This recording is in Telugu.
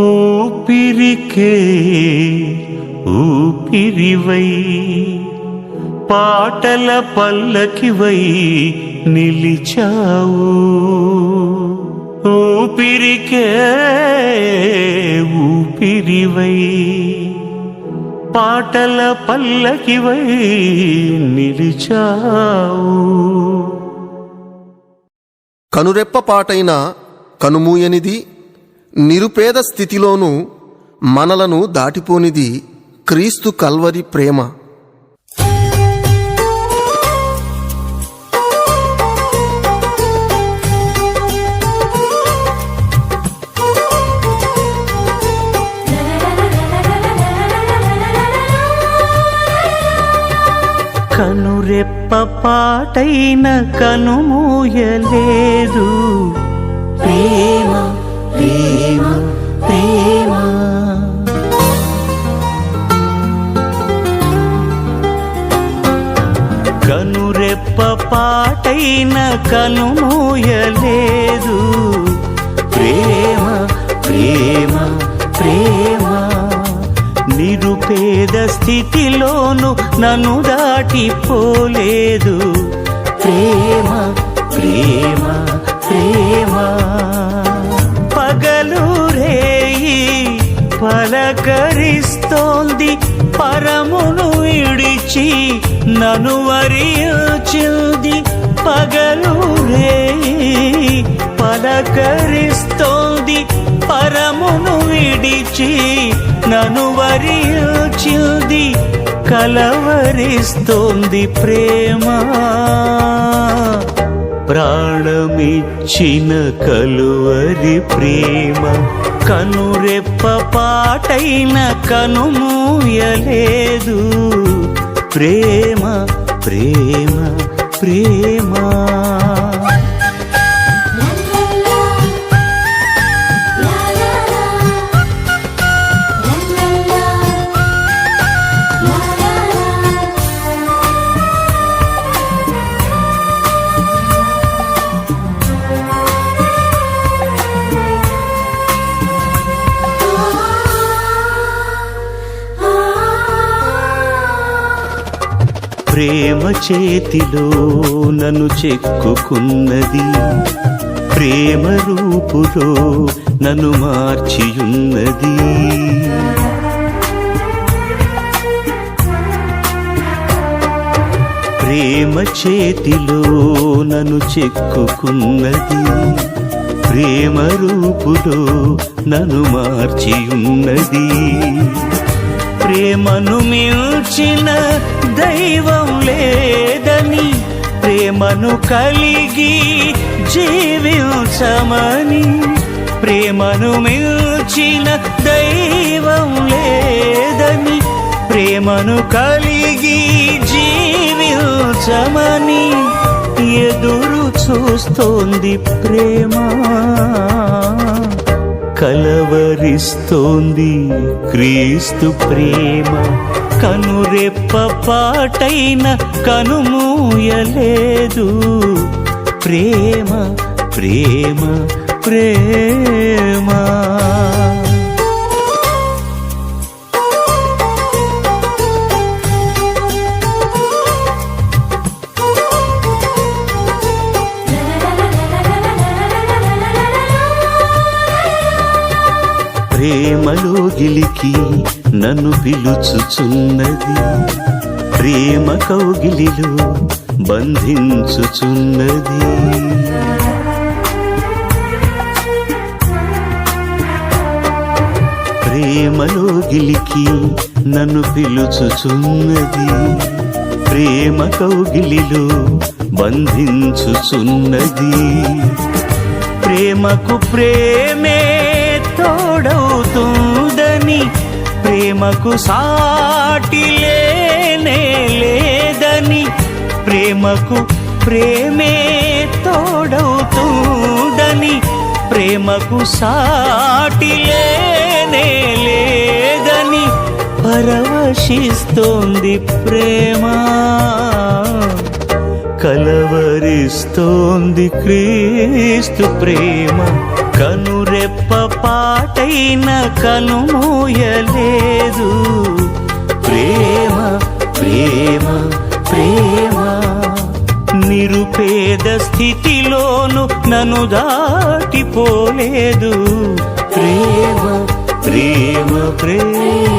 ఊపిరికే ఊపిరివై పాటల పల్లకివై నిలిచావు. ఊపిరికే ఊపిరివై పాటల పల్లకివై నిలిచావు. కనురెప్ప పాటైన కనుమూయనిది నిరుపేద స్థితిలోనూ మనలను దాటిపోనిది క్రీస్తు కల్వరి ప్రేమ. కనురెప్ప పాటైన కనుమూయలేదు. ప్రేమ ప్రేమ. ప్రేమ మాటైన కనుమూయలేదు. ప్రేమ ప్రేమ ప్రేమ. నిరుపేద స్థితిలోను నన్ను దాటిపోలేదు. ప్రేమ ప్రేమ ప్రేమ. పగలు రేయి పలకరిస్తోంది పరమును ఇడిచి నను వరిచింది పలకరిస్తోంది పరమును విడిచి నను వరిచింది కలవరిస్తోంది ప్రేమ. ప్రాణమిచ్చిన కలువరి ప్రేమ కనురెప్ప పాటైన కనుమూయలేదు ప్రేమ ప్రేమ ప్రేమా. ప్రేమ చేతిలో నన్ను చెక్కుకున్నది. ప్రేమ రూపులో నన్ను మార్చియున్నది. ప్రేమ చేతిలో నన్ను చెక్కుకున్నది. ప్రేమ రూపులో నన్ను మార్చియున్నది. ప్రేమను మిల్చిన దైవం లేదని ప్రేమను కలిగి జీవించమని ప్రేమను మిల్చిన దైవం లేదని ప్రేమను కలిగి జీవించమని ఎదురు చూస్తోంది ప్రేమ. కలవరిస్తోంది క్రీస్తు ప్రేమ కనురెప్ప పాటైన కనుమూయలేదు ప్రేమ ప్రేమ ప్రేమ. ప్రేమలో గిలికి నన్ను పిలుచుచున్నది. ప్రేమ కౌగిలిలో బంధించుచున్నది. ప్రేమలో గిలికి నన్ను పిలుచుచున్నది. ప్రేమ కౌగిలిలో బంధించుచున్నది. ప్రేమకు ప్రేమే తోడవుతుందని ప్రేమకు సాటి లేనే లేదని ప్రేమకు ప్రేమే తోడవుతుందని ప్రేమకు సాటి లేనే లేదని పరవశిస్తోంది ప్రేమ కలవరిస్తోంది క్రీస్తు ప్రేమ. కనురెప్ప పాటైన కనుమూయలేదు ప్రేమ ప్రేమ ప్రేమ. నిరుపేద స్థితిలోను నన్ను దాటిపోలేదు. ప్రేమ ప్రేమ ప్రేమ.